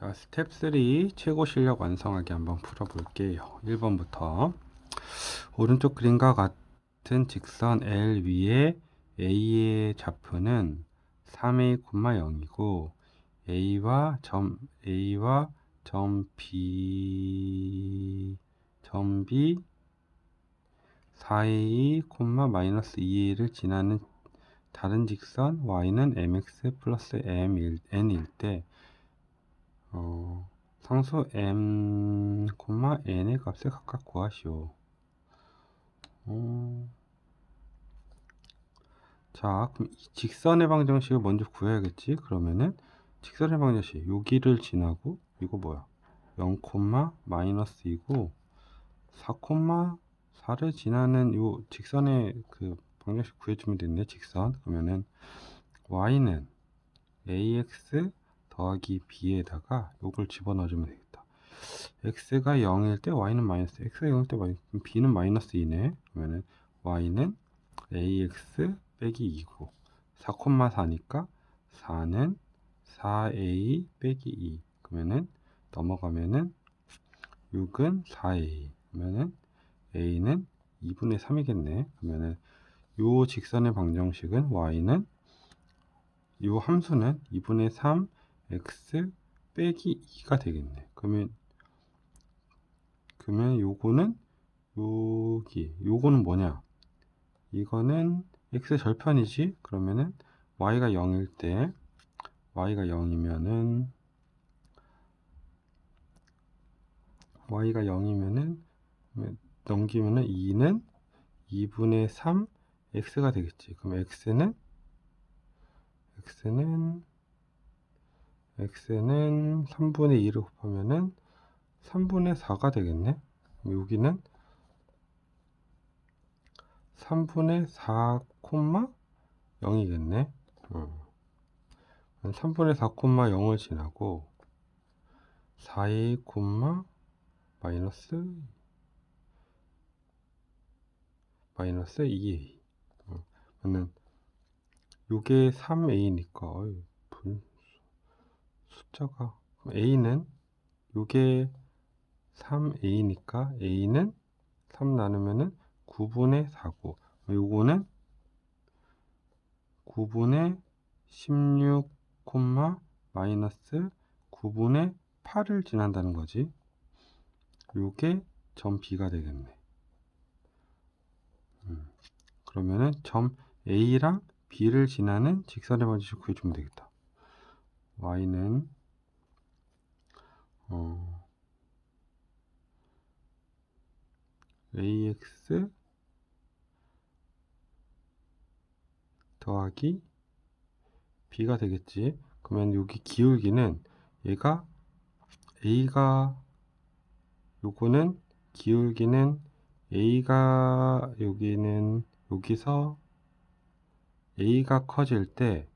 자, 스텝 3 최고 실력 완성하기 한번 풀어 볼게요. 1번부터 오른쪽 그림과 같은 직선 L 위에 A의 좌표는 3A, 0이고 A와 점 A와 점 B 점 B 4A, 마이너스 2A를 지나는 다른 직선 y는 mx 플러스 m n일 때 어, 상수 m, n의 값을 각각 구하시오. 어, 자, 그럼 이 직선의 방정식을 먼저 구해야겠지? 그러면은 직선의 방정식 여기를 지나고 이거 뭐야? 0, 마이너스 2고 4, 4를 지나는 요 직선의 그 방정식 구해주면 됐네 직선 그러면은 y는 ax 더하기 b에다가 요걸 집어넣어주면 되겠다. x가 0일 때 y는 마이너스 x가 0일 때 b는 마이너스 2네. 그러면은 y는 ax 빼기 2고 4,4니까 4는 4a 빼기 2 그러면은 넘어가면은 6은 4a 그러면은 a는 2분의 3이겠네. 그러면은 요 직선의 방정식은 y는 요 함수는 2분의 3 x 빼기 2가 되겠네. 그러면 그러면 요거는 여기 요거는 뭐냐? 이거는 x 절편이지. 그러면은 y가 0일 때 y가 0이면은 y가 0이면은 넘기면은 2는 2분의 3 x가 되겠지. 그럼 x는 x는 x는 3분의 2를 곱하면은 3분의 4가 되겠네. 여기는 3분의 4, 0이겠네. 어. 3분의 4, 0을 지나고 4a, 마이너스 마이너스 2a 그러면 요게 3a니까 숫자가 a는 요게 3a니까 a는 3 나누면은 9분의 4고 요거는 9분의 16, 마이너스 9분의 8을 지난다는 거지. 요게 점 B가 되겠네. 음, 그러면은 점 A랑 B를 지나는 직선의 방정식 구해주면 되겠다. Y는 어, AX 더하기 B가 되겠지. 그러면 여기 기울기는 얘가 A가 요거는 기울기는 A가 여기는 여기서 A가 커질 때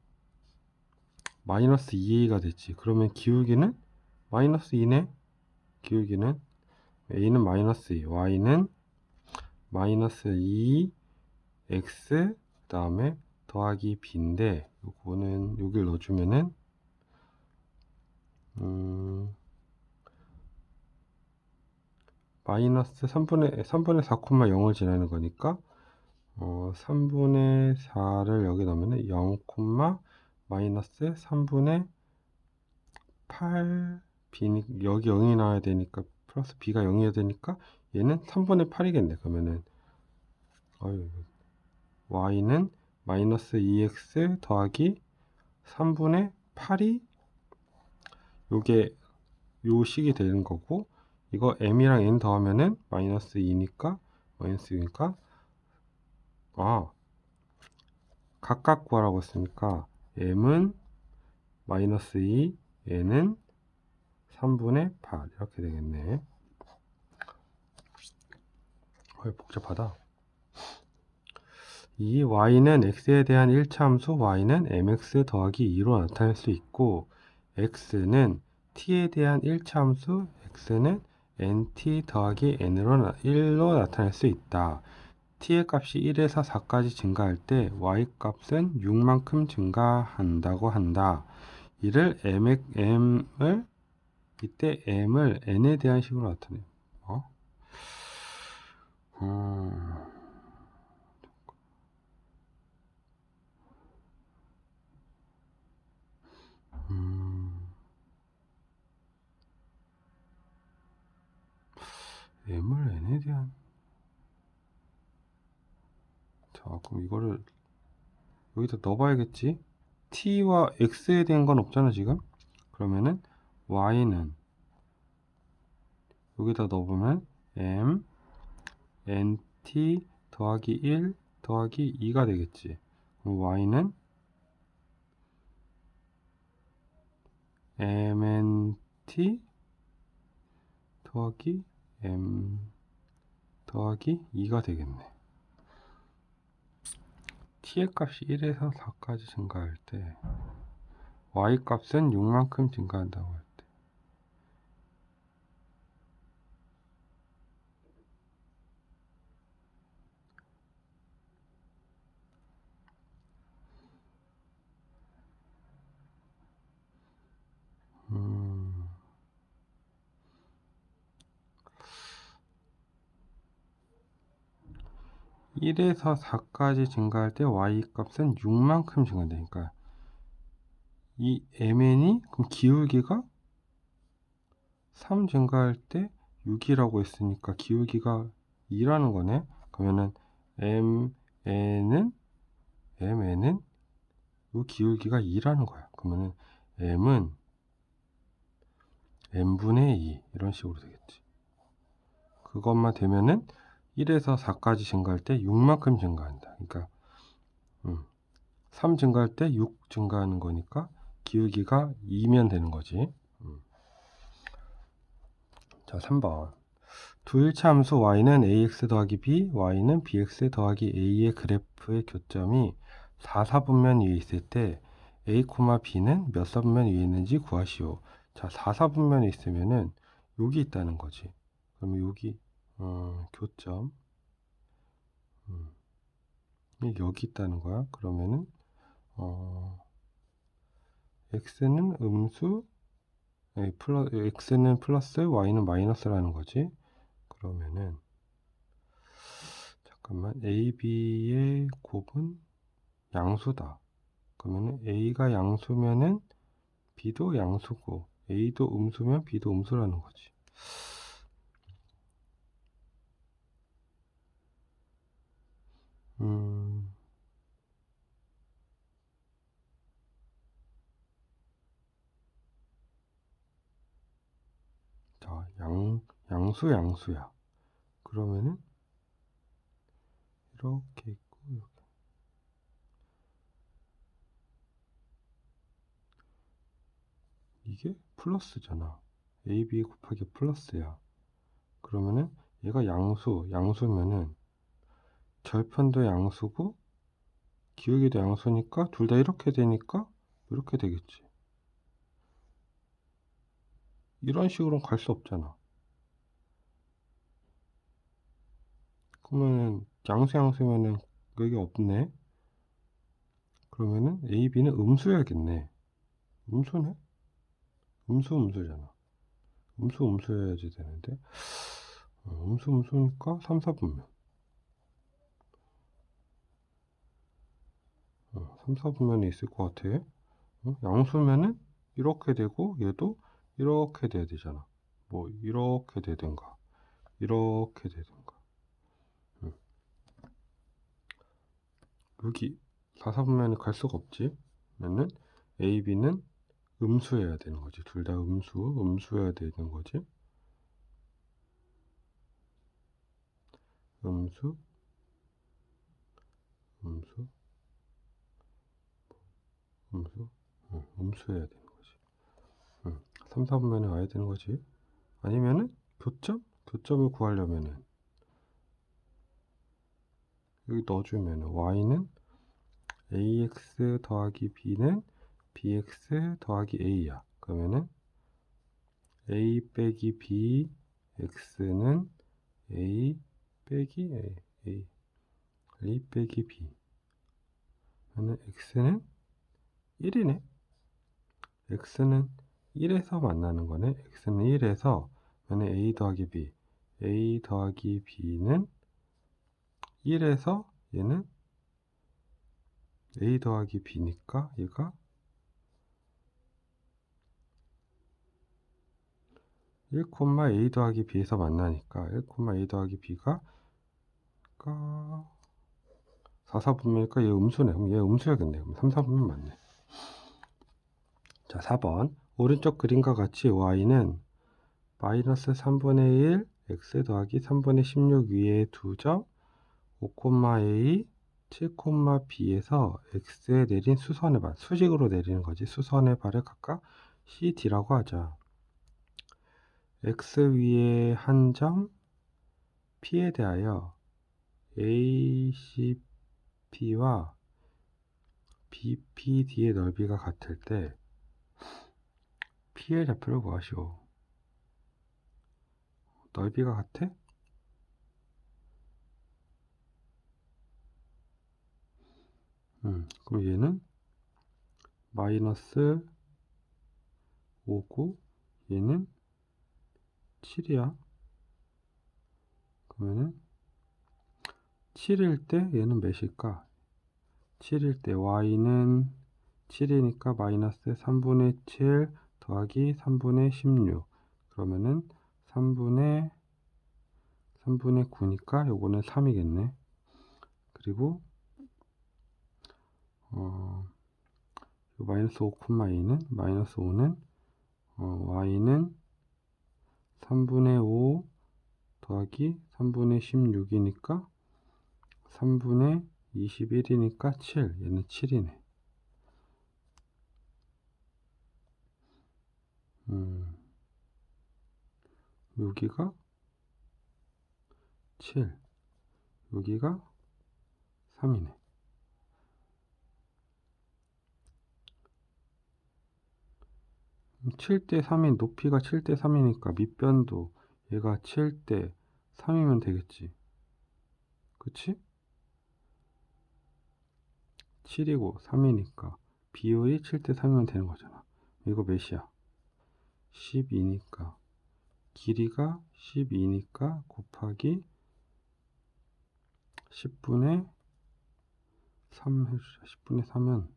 마이너스 2A가 됐지. 그러면 기울기는 마이너스 2네. 기울기는 A는 마이너스 2, Y는 마이너스 2, X 그 다음에 더하기 B인데 요거는 여기를 넣어주면은 음, 마이너스 3분의 3분의 4,0을 지나는 거니까 어, 3분의 4를 여기 넣으면 0, 마 이너스 3분의 8 b 여기 0이 나와야 되니까 플러스 b가 0이어야 되니까 얘는 3분의 8이겠네 그러면은. 어휴, y는 마이너스 2x 더하기 3분의 8이 요게 요 식이 되는 거고 이거 m이랑 n 더하면은 마이너스 2니까 마이너스 2니까 아 각각 구하라고 했으니까 m은 마이너스 2 n은 3분의 8 이렇게 되겠네. 어 복잡하다. 이 y는 x에 대한 1차 함수 y는 mx 더하기 2로 나타낼 수 있고 x는 t에 대한 1차 함수 x는 nt 더하기 n으로 1로 나타낼 수 있다. T의 값이 1에서 4까지 증가할 때 y 값은 6만큼 증가한다고 한다. 이를 m을 이때 m을 n에 대한 식으로 나타내요. 어? 음, 음, m을 n에 대한 자 그럼 이거를 여기다 넣어봐야겠지? t와 x에 대한 건 없잖아 지금? 그러면은 y는 여기다 넣어보면 m nt 더하기 1 더하기 2가 되겠지. 그럼 y는 mnt 더하기 m 더하기 2가 되겠네 t의 값이 1에서 4까지 증가할 때 y 값은 6만큼 증가한다고 할 때. 음. (1에서 4까지) 증가할 때 y 값은 6만큼 증가한다니까 이 mn이 그럼 기울기가 3 증가할 때 6이라고 했으니까 기울기가 2라는 거네. 그러면은 mn은 mn은 이 기울기가 2라는 거야. 그러면은 m은 n분의 2 이런 식으로 되겠지. 그것만 되면은 1에서 4까지 증가할 때 6만큼 증가한다. 그러니까 음, 3 증가할 때 6 증가하는 거니까 기울기가 2면 되는 거지. 음. 자, 3번. 두 일차 함수 y는 ax 더하기 b, y는 bx 더하기 a의 그래프의 교점이 4, 4분면 위에 있을 때 a, b는 몇 사분면 위에 있는지 구하시오. 자, 4, 4분면에 있으면은 여기 있다는 거지. 그러면 여기 어, 교점 음. 여기 있다는 거야. 그러면은 어, x는 음수, 네, 플러, x는 플러스, y는 마이너스라는 거지. 그러면은 잠깐만 a, b의 곱은 양수다. 그러면은 a가 양수면은 b도 양수고 a도 음수면 b도 음수라는 거지. 음. 자, 양, 양수, 양수야. 그러면은, 이렇게 있고, 이렇게. 이게 플러스잖아. AB 곱하기 플러스야. 그러면은, 얘가 양수, 양수면은, 절편도 양수고, 기울기도 양수니까, 둘 다 이렇게 되니까, 이렇게 되겠지. 이런 식으로는 갈 수 없잖아. 그러면은 양수 양수면은 여기 없네. 그러면은 A, B는 음수여야겠네. 음수네? 음수 음수잖아. 음수 음수여야지 되는데 어, 음수 음수니까 3, 4분면 어, 3, 4분면에 있을 것 같아. 어? 양수면은 이렇게 되고 얘도 이렇게 돼야 되잖아. 뭐 이렇게 되든가 이렇게 되든가 응. 여기 4사분면에 갈 수가 없지. 그러면은 A, B는 음수여야 되는 거지. 둘 다 음수, 음수여야 되는 거지. 음수, 음수, 음수, 응, 음수여야 돼. 3, 4분면에 와야 되는 거지. 아니면은 교점? 교점을 구하려면은 여기 넣어주면은 y는 ax 더하기 b는 bx 더하기 a야. 그러면은 a 빼기 b x는 a 빼기 a, a, a 빼기 b 그러면 x는 1이네. x는 1에서 만나는 거네. x는 1에서 얘는 a 더하기 b. a 더하기 b는 1에서 얘는 a 더하기 b니까 얘가 1, a 더하기 b에서 만나니까 1, a 더하기 b가 4, 4분면이니까 얘 음수네. 그럼 얘 음수야겠네. 그럼 3, 4분면 맞네. 자, 4번. 오른쪽 그림과 같이 y는 마이너스 3분의 1 x 더하기 3분의 16 위에 두점 5,a 7,b에서 x에 내린 수선의 발 수직으로 내리는 거지 수선의 발을 각각 CD라고 하자 x 위에 한 점 p에 대하여 ACP와 BPD의 넓이가 같을 때 P의 좌표를 구하시오. 넓이가 같아? 음, 그럼 얘는 마이너스 5고 얘는 7이야. 그러면은 7일 때 얘는 몇일까? 7일 때 y는 7이니까 마이너스 3분의 7 더하기 3분의 16 그러면은 3분의 3분의 9니까 요거는 3이겠네 그리고 어, 요 마이너스 5,2는 마이너스 5는 어, y는 3분의 5 더하기 3분의 16이니까 3분의 21이니까 7 얘는 7이네. 음, 여기가 7 여기가 3이네 7대 3인 높이가 7대 3이니까 밑변도 얘가 7대 3이면 되겠지. 그치? 7이고 3이니까 비율이 7대 3이면 되는 거잖아. 이거 몇이야? 12니까. 길이가 12니까 곱하기 10분의 3 해주자. 10분의 3은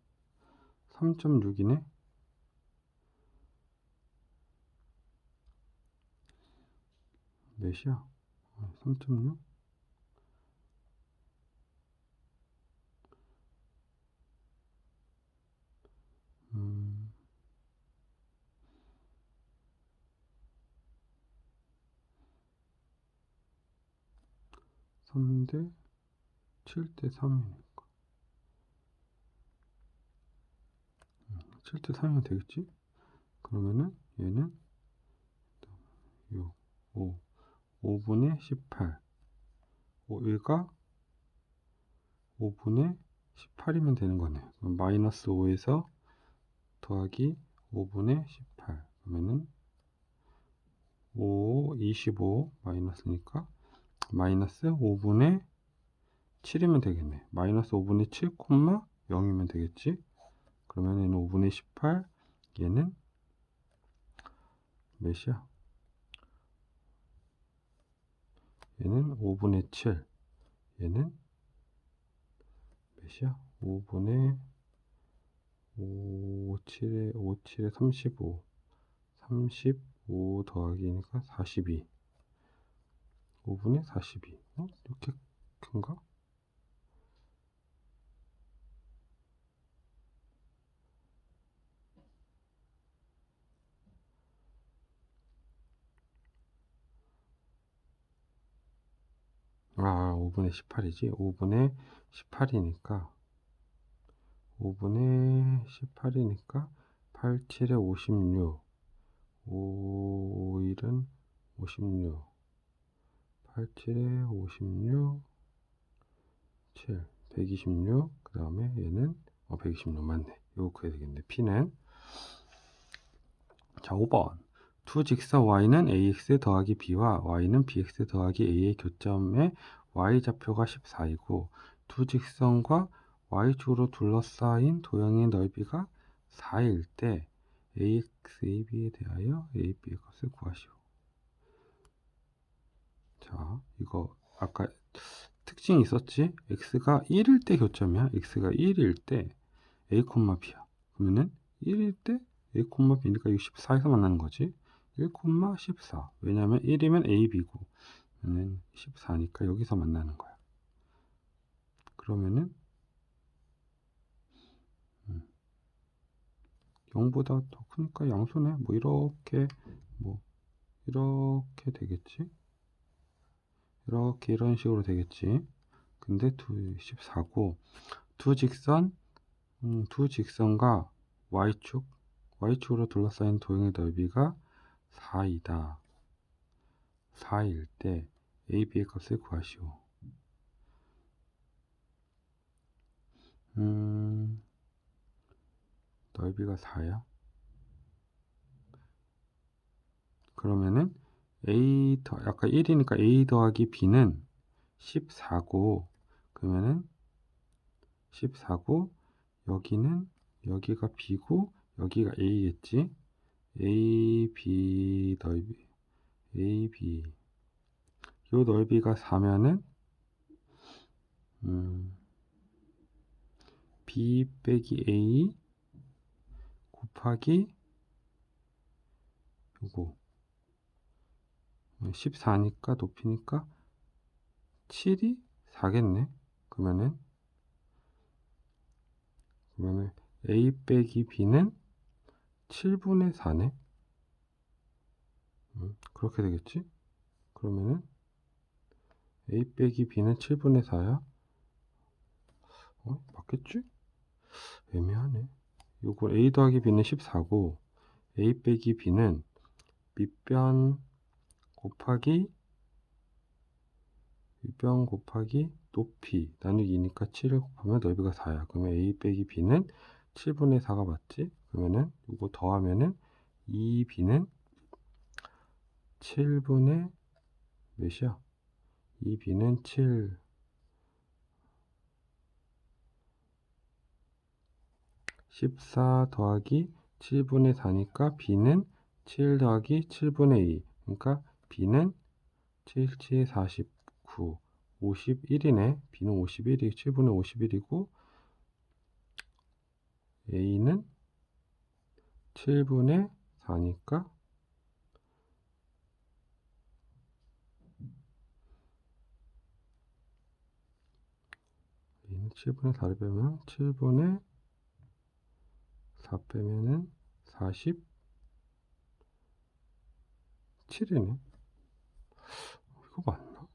3.6이네 몇이야? 3.6? 음, 3대 7대 3이니까 7대 3이면 되겠지? 그러면은 얘는 6, 5, 5분의 18 얘가 5분의 18이면 되는 거네. 그럼 마이너스 5에서 더하기 5분의 18 그러면은 5, 25 마이너스니까 마이너스 5분의 7이면 되겠네. 마이너스 5분의 7, 0이면 되겠지? 그러면 얘는 5분의 18 얘는 몇이야 얘는 5분의 7 얘는 몇이야? 5분의 5, 7에 5, 7에 35 35 더하기니까 42 5분의 42 어? 이렇게 큰가? 아 5분의 18이지? 5분의 18이니까 5분의 18이니까 8, 7에 56 5, 1은 56 8, 7에 56 7, 126 그 다음에 얘는 어, 126 맞네. 이거 구해야 되겠네. P는? 자 5번. 두 직선 y는 ax 더하기 b와 y는 bx 더하기 a의 교점의 y좌표가 14이고 두 직선과 y축으로 둘러싸인 도형의 넓이가 4일 때 ax, ab에 대하여 a, b의 값을 구하시오. 자, 이거 아까 특징이 있었지? x가 1일 때 교점이야. x가 1일 때 a, b야. 그러면은 1일 때 a, b니까 64에서 만나는 거지. 1, 14. 왜냐면 1이면 a, b고 그러면 14니까 여기서 만나는 거야. 그러면은 음, 0보다 더 크니까 양수네. 뭐 이렇게 뭐 이렇게 되겠지. 이렇게 이런 식으로 되겠지. 근데 두 14고 두 직선 음, 두 직선과 y축 y축으로 둘러싸인 도형의 넓이가 4이다. 4일 때 AB의 값을 구하시오. 음, 넓이가 4야? 그러면은 A 더, 아까 1이니까 A 더하기 B는 14고, 그러면은 14고, 여기는, 여기가 B고, 여기가 A겠지? A, B 넓이, A, B. 요 넓이가 4면은, 음, B 빼기 A 곱하기 요거. 14니까 높이니까 7이 4겠네. 그러면은 그러면은 A 빼기 B는 7분의 4네 음, 그렇게 되겠지 그러면은 A 빼기 B는 7분의 4야 어? 맞겠지? 애매하네. 요거 a 더하기 b는 14고 a 빼기 b는 밑변 곱하기 밑변 곱하기 높이 나누기 2니까 7을 곱하면 넓이가 4야. 그러면 a 빼기 b는 7분의 4가 맞지? 그러면은 이거 더하면은 2b는 7분의 몇이야? 2b는 7 14 더하기 7분의 4니까 b는 7 더하기 7분의 2 그러니까 b는 7, 7, 49 51이네. b는 51이 7분의 51이고 a는 7분의 4니까 a는 7분의 4를 빼면 7분의 4 빼면은 47이네. 이거 맞나?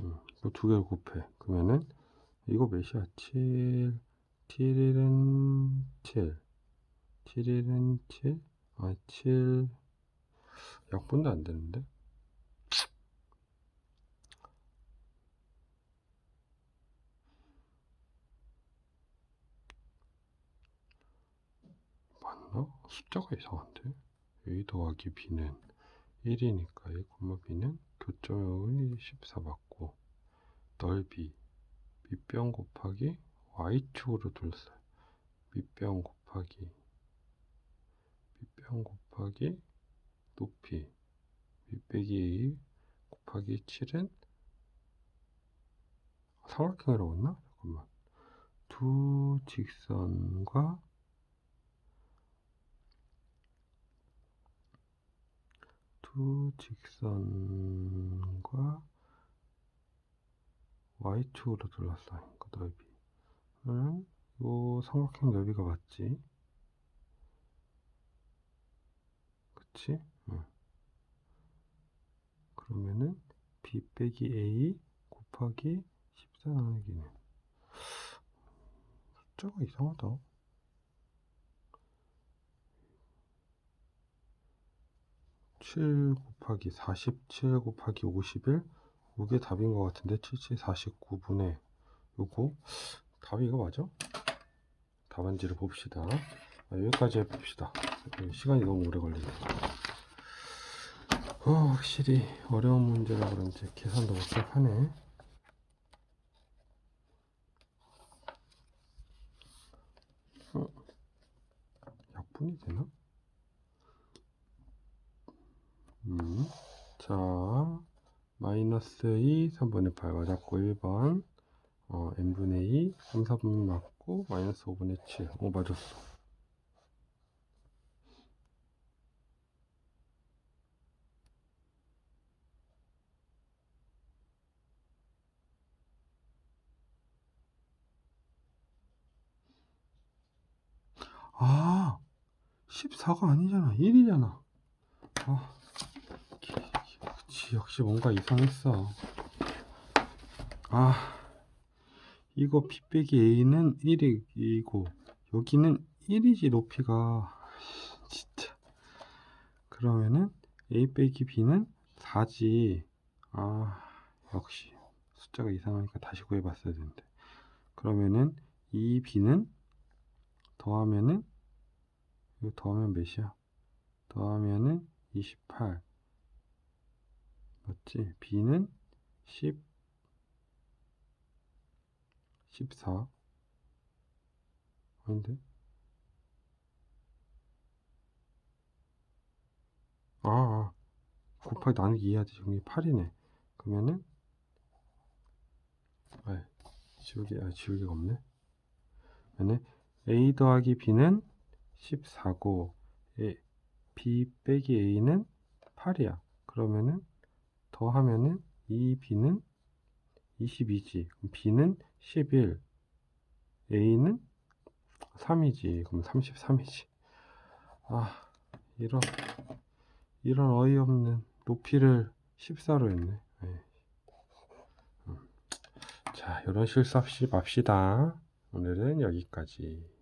음, 이거 두 개를 곱해. 그러면은 이거 몇이야? 7, 7일은 7, 7일은 7, 아 7, 약분도 안 되는데? 맞나? 숫자가 이상한데? A 더하기 B는 1이니까 A, B는 교점의 14 맞고 넓이 밑변 곱하기 Y축으로 둘러싸요. 밑변 곱하기 밑변 곱하기 높이 밑빼기 2 곱하기 7은 삼각형이라고 했나? 잠깐만 두 직선과 두 직선과 y축으로 둘러싸인 그 넓이 는 요 삼각형 넓이가 맞지? 그치? 응. 그러면은 b 빼기 a 곱하기 14 나누기는 숫자가 이상하다. 칠 곱하기 47 곱하기 51 이게 답인 것 같은데 77 49분의 요거 답이 이거 맞아? 답안지를 봅시다. 아, 여기까지 해봅시다. 시간이 너무 오래 걸리네. 어, 확실히 어려운 문제라 그런지 계산도 복잡하네. 어, 약분이 되나? 음, 자, 마이너스 2, 3분의 8 맞았고 1번 어, n분의 2, 3, 4분 맞고 마이너스 5분의 7. 오, 맞았어. 아, 14가 아니잖아. 1이잖아. 아, 역시 뭔가 이상했어. 아, 이거 b 빼기 a는 1이고, 여기는 1이지, 높이가. 진짜. 그러면은 a 빼기 b는 4지. 아, 역시. 숫자가 이상하니까 다시 구해봤어야 되는데. 그러면은 이 b는 더하면은 이거 더하면 몇이야? 더하면은 28 맞지? b는 10 14 아닌데? 아, 아 곱하기 나누기 2 하지 여기 8이네 그러면은 아 지우개 아 지우개가 없네 그러면 a 더하기 b는 14고 b 빼기 a는 8이야. 그러면은 더하면은 2b는 22지. 그럼 b는 11 a는 3이지. 그럼 33이지. 아 이런 이런 어이없는 높이를 14로 했네. 네. 음. 자 이런 실수 없이 맙시다. 오늘은 여기까지